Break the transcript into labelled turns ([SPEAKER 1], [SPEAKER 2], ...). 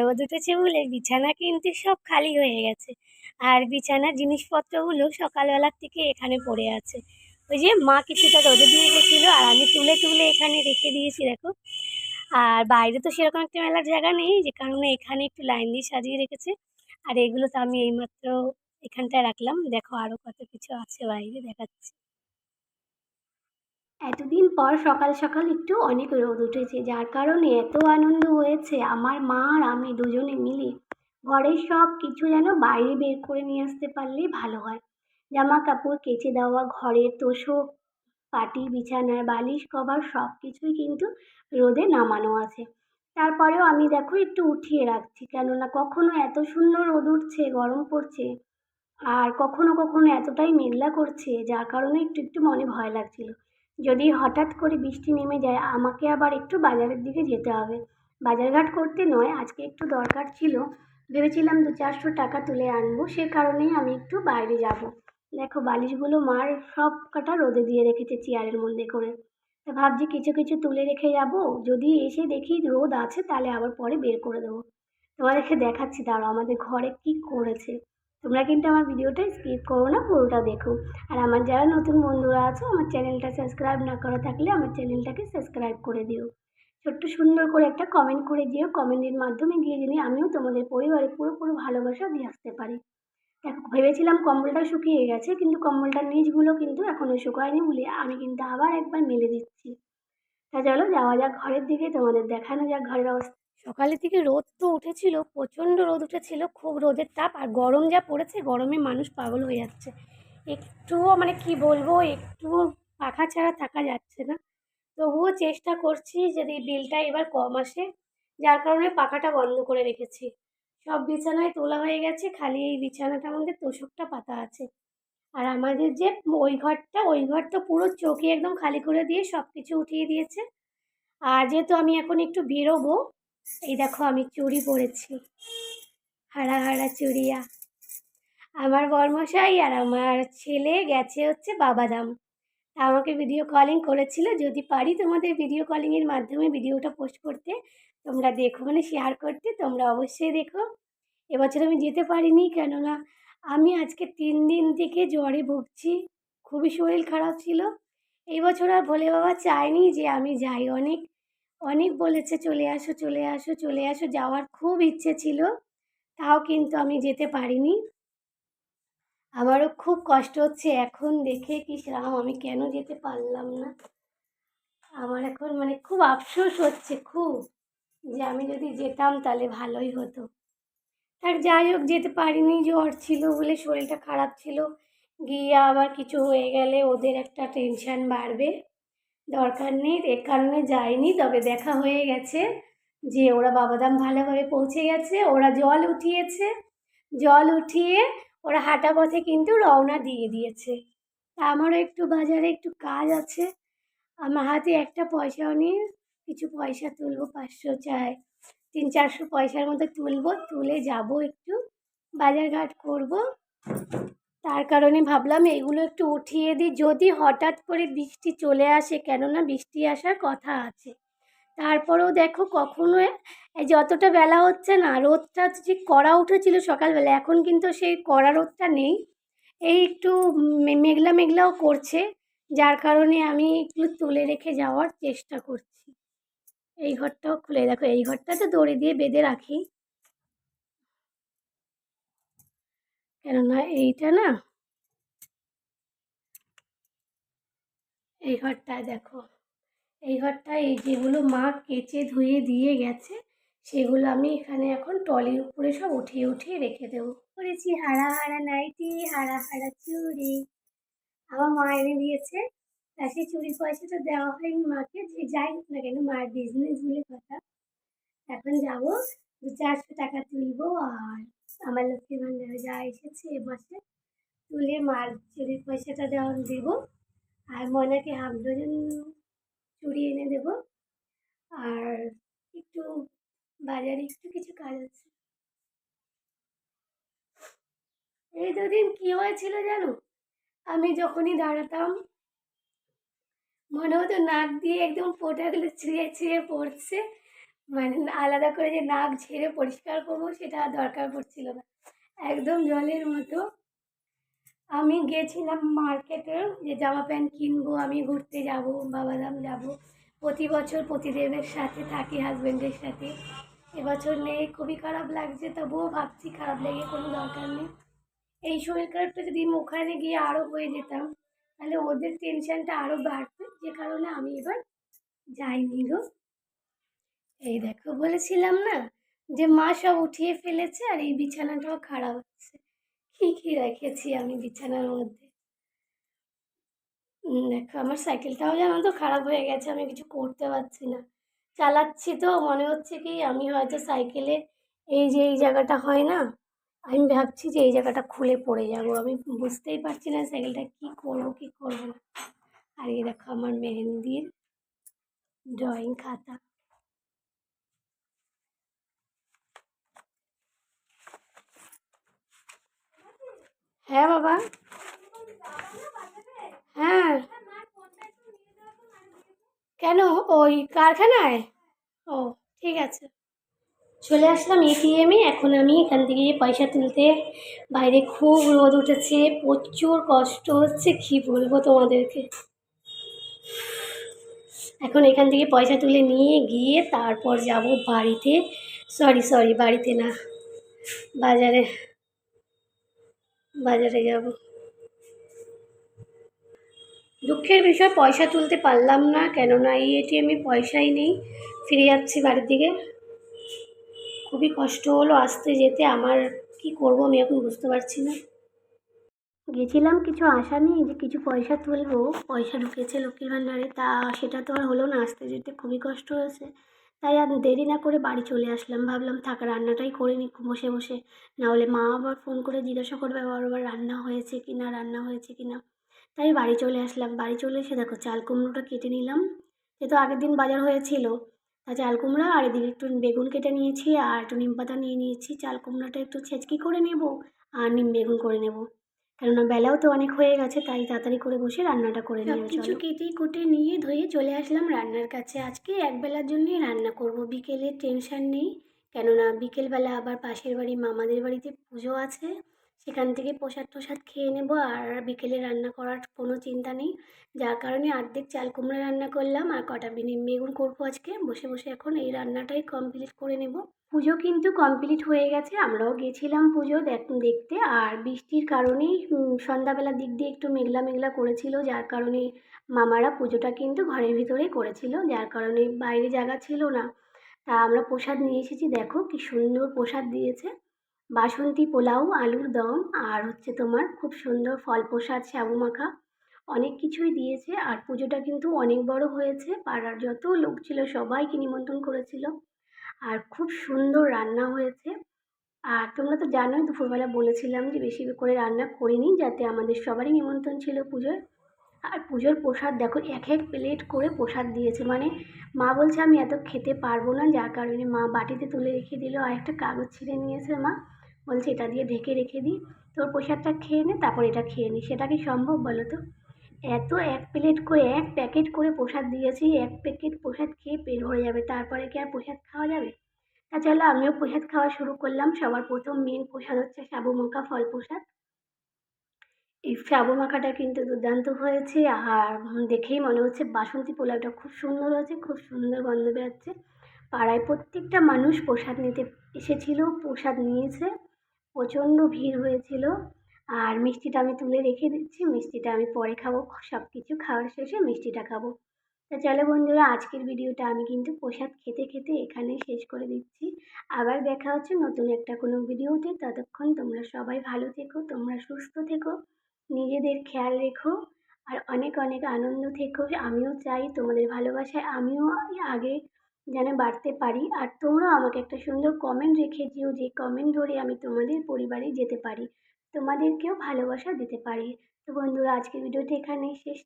[SPEAKER 1] রোদ উঠেছে বলে বিছানা কিন্তু সব খালি হয়ে গেছে। আর বিছানার জিনিসপত্রগুলো সকালবেলার থেকে এখানে পড়ে আছে। ওই যে মা কিছুটা রোদে দিয়ে গেছিল আর আমি তুলে তুলে এখানে রেখে দিয়েছি, দেখো। আর বাইরে তো সেরকম একটা মেলার জায়গা নেই, যে কারণে এখানে একটু লাইন দিয়ে সাজিয়ে রেখেছে। আর এগুলো তো আমি এইমাত্র এখানটায় রাখলাম। দেখো আরও কত কিছু আছে বাইরে, দেখাচ্ছি। এতদিন পর সকাল সকাল একটু অনেক রোদ উঠেছে, যার কারণে এত আনন্দ হয়েছে আমার মা আর আমি দুজনে মিলে। ঘরের সব কিছু যেন বাইরে বের করে নিয়ে আসতে পারলেই ভালো হয়। জামা কাপড় কেচে দেওয়া, ঘরের তোষক পাটি বিছানার বালিশ, কভার সব কিছুই কিন্তু রোদে নামানো আছে। তারপরেও আমি দেখো একটু উঠিয়ে রাখছি, কেননা কখনো এত সুন্দর রোদ উঠছে, গরম পড়ছে, আর কখনো কখনো এতটাই মেঘলা করছে, যার কারণে একটু একটু মনে ভয় লাগছিল। যদি হঠাৎ করে বৃষ্টি নেমে যায়, আমাকে আবার একটু বাজারের দিকে যেতে হবে। বাজারঘাট করতে নয়, আজকে একটু দরকার ছিল। ভেবেছিলাম দু চারশো টাকা তুলে আনব, সে কারণেই আমি একটু বাইরে যাব। দেখো, বালিশগুলো মার সব কটা রোদে দিয়ে রেখেছে চেয়ারের মধ্যে করে। তা ভাবছি কিছু কিছু তুলে রেখে যাব। যদি এসে দেখি রোদ আছে, তাহলে আবার পরে বের করে দেবো। তোমাদেরকে দেখাচ্ছি, দাঁড়াও, আমাদের ঘরে কি করেছে। তোমরা কিন্তু আমার ভিডিওটা স্কিপ করো না, পুরোটা দেখো। আর আমার যারা নতুন বন্ধুরা আছো, আমার চ্যানেলটা সাবস্ক্রাইব না করা থাকলে আমার চ্যানেলটাকে সাবস্ক্রাইব করে দিও। ছোট্ট সুন্দর করে একটা কমেন্ট করে দিও। কমেন্টের মাধ্যমে গিয়ে জানি আমিও তোমাদের পরিবারে পুরোপুরো ভালোবাসা দিয়ে আসতে পারি। দেখো, ভেবেছিলাম কম্বলটা শুকিয়ে গেছে, কিন্তু কম্বলটার নিচগুলো কিন্তু এখনও শুকায়নি বলে আমি কিন্তু আবার একবার মেলে দিচ্ছি। তা চলো, যাওয়া যাক ঘরের দিকে, তোমাদের দেখানো যাক ঘরের অবস্থা। সকালে থেকে রোদ তো উঠেছিল, প্রচণ্ড রোদ উঠেছিল, খুব রোদের তাপ আর গরম যা পড়েছে, গরমে মানুষ পাগল হয়ে যাচ্ছে। একটুও মানে কি বলব একটুও পাখা ছাড়া থাকা যাচ্ছে না। তবুও চেষ্টা করছি যদি বিলটা এবার কম আসে, যার কারণে পাখাটা বন্ধ করে রেখেছি। সব বিছানায় তোলা হয়ে গেছে, খালি এই বিছানাটার মধ্যে তোষকটা পাতা আছে। আর আমাদের যে ওই ঘরটা, ওই ঘর তো পুরো চোখে একদম খালি করে দিয়ে সব কিছু উঠিয়ে দিয়েছে। আর যেহেতু আমি এখন একটু বেরোবো এই দেখো আমি চুড়ি পরেছি হারা হারা চুড়িয়া আমার বর্মশাই আর আমার ছেলে গেছে হচ্ছে বাবাদাম তা আমাকে ভিডিও কলিং করেছিল। যদি পারি তোমাদের ভিডিও কলিংয়ের মাধ্যমে ভিডিওটা পোস্ট করতে, তোমরা দেখো মানে শেয়ার করতে, তোমরা অবশ্যই দেখো। এবছর আমি যেতে পারিনি কেননা আমি আজকে তিন দিন থেকে জ্বরে ভুগছি। খুবই শরীর খারাপ ছিল। এই বছর আর ভোলে বাবা চায়নি যে আমি যাই। অনেক অনেক বলেছে, চলে আসো চলে আসো চলে আসো। যাওয়ার খুব ইচ্ছে ছিল, তাও কিন্তু আমি যেতে পারিনি। আমারও খুব কষ্ট হচ্ছে এখন দেখে কি রাম আমি কেন যেতে পারলাম না? আমার এখন মানে খুব আফসোস হচ্ছে খুব, যে আমি যদি যেতাম তাহলে ভালোই হতো। আর যাই হোক, যেতে পারিনি, জ্বর ছিল বলে শরীরটা খারাপ ছিল, গিয়ে আবার কিছু হয়ে গেলে ওদের একটা টেনশান বাড়বে। দরকার নেই, এ কারণে যায়নি। তবে দেখা হয়ে গেছে যে ওরা বাবাদাম ভালোভাবে পৌঁছে গেছে, ওরা জল উঠিয়েছে। জল উঠিয়ে ওরা হাঁটা পথে কিন্তু রওনা দিয়ে দিয়েছে। তা আমারও একটু বাজারে একটু কাজ আছে। আমার হাতে একটা পয়সাও নেই, কিছু পয়সা তুলবো, পাঁচশো চাই। তিন চারশো পয়সার মতো তুলবো, তুলে যাব একটু। বাজারঘাট করব। তার কারণে ভাবলাম এইগুলো একটু উঠিয়ে দিই। যদি হঠাৎ করে বৃষ্টি চলে আসে, কেননা বৃষ্টি আসার কথা আছে। তারপরেও দেখো কখনো যতটা বেলা হচ্ছে না, রোদটা যে কড়া উঠেছিল সকালবেলা, এখন কিন্তু সেই কড়া রোদটা নেই। এই একটু মেঘলা মেঘলাও করছে, যার কারণে আমি একটু তুলে রেখে যাওয়ার চেষ্টা করছি। এই ঘরটাও খুলে, দেখো এই ঘরটা তো দড়ি দিয়ে বেঁধে রাখি। কেননা এইটা না এই ঘরটায় দেখো, এই ঘরটায় এই যেগুলো মা কেচে ধুয়ে দিয়ে গেছে, সেগুলো আমি এখানে এখন টলির উপরে সব উঠিয়ে উঠিয়ে রেখে দেবো। করেছি হারা হারা নাইটি, হারা হারা চুড়ি। আমার মা এনে দিয়েছে, তা সেই চুরির পয়সাটা দেওয়া হয়নি মাকে, যে যাই হোক না কেন মায়ের বিজনেস বলে কথা। এখন যাব দু চারশো টাকা তুলবো আর আমার লক্ষ্মী ভাণ্ডারে যা এসেছে এ মাসে তুলে মার চুরির পয়সাটা দেওয়া দেবো আর ময়নাকে হাফ ডজন চুরি এনে দেবো। আর একটু বাজারে একটু কিছু কাজ আছে। এই দুদিন কী হয়েছিল জানো? আমি যখনই দাঁড়াতাম, মনে হতো নাক দিয়ে একদম ফোটাগুলো ছিঁড়ে ছিঁড়ে পড়ছে। মানে আলাদা করে যে নাক ঝেড়ে পরিষ্কার করব সেটা দরকার পড়ছিল না। একদম জলের মতো। আমি গেছিলাম মার্কেটে যে জামা প্যান্ট কিনবো, আমি ঘুরতে যাব, বাবাধাম যাব। প্রতি বছর প্রতিদেবের সাথে থাকি হাজব্যান্ডের সাথে। এবছর নেই, খুবই খারাপ লাগছে, তবুও ভাবছি খারাপ লেগে কোনো দরকার নেই। এই শরীর খারাপটা যদি ওখানে গিয়ে আরও হয়ে যেতাম, তাহলে ওদের টেনশনটা আরও বাড়তো যে কারণে আমি এবার যাইনি গো। এই দেখো, বলেছিলাম না যে মা সব উঠিয়ে ফেলেছে আর এই বিছানাটাও খারাপ হচ্ছে। কী কী রেখেছি আমি বিছানার মধ্যে? দেখো, আমার সাইকেলটাও যেন তো খারাপ হয়ে গেছে, আমি কিছু করতে পারছি না। চালাচ্ছি তো, মনে হচ্ছে কি আমি হয়তো সাইকেলে এই যে, এই জায়গাটা হয় না, আমি ভাবছি যে এই জায়গাটা খুলে পড়ে যাব। আমি বুঝতেই পারছি না সাইকেলটা কী করব কী করব না। আর এই দেখো, আমার মেহেন্দির ড্রয়িং খাতা। হ্যাঁ বাবা। হ্যাঁ। কেন? ওই কারখানায়? ও, ঠিক আছে। চলে আসলাম এটিএমে এখন আমি এখান থেকে পয়সা তুলতে। বাইরে খুব রোদ উঠেছে। প্রচুর কষ্ট হচ্ছে। কী বলব তোমাদেরকে? এখন এখান থেকে পয়সা তুলে নিয়ে গিয়ে তারপর যাব বাড়িতে। সরি সরি, বাড়িতে না। বাজারে। বাজারে যাব। দুঃখের বিষয়, পয়সা তুলতে পারলাম না। কেননা এই এটিএমে পয়সাই নেই। ফিরে যাচ্ছি বাড়ির দিকে। খুবই কষ্ট হলো আসতে যেতে। আমার কি করব আমি এখন বুঝতে পারছি না। গেছিলাম, কিছু আশা নেই যে কিছু পয়সা তুলবো। পয়সা ঢুকেছে লক্ষ্মীর ভাণ্ডারে। তা সেটা তো আর হলো না। আসতে যেতে খুবই কষ্ট হয়েছে। তাই আর দেরি না করে বাড়ি চলে আসলাম। ভাবলাম, থাক, রান্নাটাই করে নিই বসে বসে। না হলে মা আবার ফোন করে জিজ্ঞাসা করবে আবার আবার রান্না হয়েছে কি না রান্না হয়েছে কি না তাই বাড়ি চলে আসলাম। বাড়ি চলে এসে দেখো, চাল কুমড়োটা কেটে নিলাম। যেহেতু আগের দিন বাজার হয়েছিল। তা চাল কুমড়া আর এদিকে একটু বেগুন কেটে নিয়েছি আর একটু নিম পাতা নিয়ে নিয়েছি। চাল কুমড়াটা একটু ছেঁচকি করে নেব আর নিম বেগুন করে নেব। কেননা বেলাও তো অনেক হয়ে গেছে তাই তাড়াতাড়ি করে বসে রান্নাটা করে নিয়ে কিছু কেটে কুটে নিয়ে ধুয়ে চলে আসলাম রান্নার কাছে। আজকে একবেলার জন্যই রান্না করব বিকেলের টেনশন নেই। কেননা বিকেলবেলা আবার পাশের বাড়ি মামাদের বাড়িতে পুজো আছে সেখান থেকে প্রসাদ টসাদ খেয়ে নেব আর বিকেলে রান্না করার কোনো চিন্তা নেই। যার কারণে অর্ধেক চাল কুমড়া রান্না করলাম আর কটা বেগুন করব আজকে। বসে বসে এখন এই রান্নাটাই কমপ্লিট করে নেব। পুজো কিন্তু কমপ্লিট হয়ে গেছে। আমরাও গেছিলাম পুজো দেখ- দেখতে। আর বৃষ্টির কারণেই সন্ধ্যাবেলার দিক দিয়ে একটু মেঘলা মেঘলা করেছিল, যার কারণে মামারা পুজোটা কিন্তু ঘরের ভিতরেই করেছিল, যার কারণে বাইরে জায়গা ছিল না। তা আমরা প্রসাদ নিয়ে এসেছি, দেখো কি সুন্দর প্রসাদ দিয়েছে। বাসন্তী পোলাও, আলুর দম, আর হচ্ছে তোমার খুব সুন্দর ফল প্রসাদ, সাবু মাখা, অনেক কিছুই দিয়েছে। আর পুজোটা কিন্তু অনেক বড় হয়েছে, পাড়ার যত লোক ছিল সবাইকে নিমন্ত্রণ করেছিল। আর খুব সুন্দর রান্না হয়েছে। আর তোমরা তো জানোই, দুপুরবেলা বলেছিলাম যে বেশি করে রান্না করিনি, যাতে আমাদের সবারই নিমন্ত্রণ ছিল পুজোয় আর পুজোর প্রসাদ দেখো, এক এক প্লেট করে প্রসাদ দিয়েছে। মানে মা বলছে, আমি এত খেতে পারব না। যার কারণে মা বাটিতে তুলে রেখে দিল। আর একটা কাগজ ছিঁড়ে নিয়েছে মা। বলছে, এটা দিয়ে ঢেকে রেখে দিই। তোর প্রসাদটা খেয়ে নে, তারপর এটা খেয়ে নি সেটা কি সম্ভব বলো তো? এত এক প্লেট করে, এক প্যাকেট করে প্রসাদ দিয়েছি, এক প্যাকেট প্রসাদ খেয়ে পেট ভরে যাবে। তারপরে কি আর প্রসাদ খাওয়া যাবে? তা চলো আমিও প্রসাদ খাওয়া শুরু করলাম। সবার প্রথম মেন প্রসাদ হচ্ছে সাবু মাখা ফল প্রসাদ। এই সাবু মাখাটা কিন্তু দুর্দান্ত হয়েছে। আর দেখেই মনে হচ্ছে বাসন্তী পোলাওটা খুব সুন্দর হয়েছে, খুব সুন্দর গন্ধ বেরোচ্ছে। পাড়ায় প্রত্যেকটা মানুষ প্রসাদ নিতে এসেছিল, প্রসাদ নিয়েছে। প্রচণ্ড ভিড় হয়েছিল। আর মিষ্টিটা আমি তুলে রেখে দিচ্ছি। মিষ্টিটা আমি পরে খাব। সব কিছু খাওয়ার শেষে মিষ্টিটা খাব। তা চলো বন্ধুরা, আজকের ভিডিওটা আমি কিন্তু প্রসাদ খেতে খেতে এখানে শেষ করে দিচ্ছি। আবার দেখা হচ্ছে নতুন একটা কোনো ভিডিওতে। ততক্ষণ তোমরা সবাই ভালো থেকো, তোমরা সুস্থ থেকো, নিজেদের খেয়াল রেখো, আর অনেক অনেক আনন্দ থেকো। আমিও চাই তোমাদের ভালোবাসায় আমিও আগে যেন বাড়তে পারি। আর তোমরাও আমাকে একটা সুন্দর কমেন্ট রেখে দিও। যে কমেন্ট ধরে আমি তোমাদের পরিবারে যেতে পারি। তোমাদেরকেও ভালোবাসা দিতে পারি। তো বন্ধুরা আজকের ভিডিওটি এখানেই শেষ।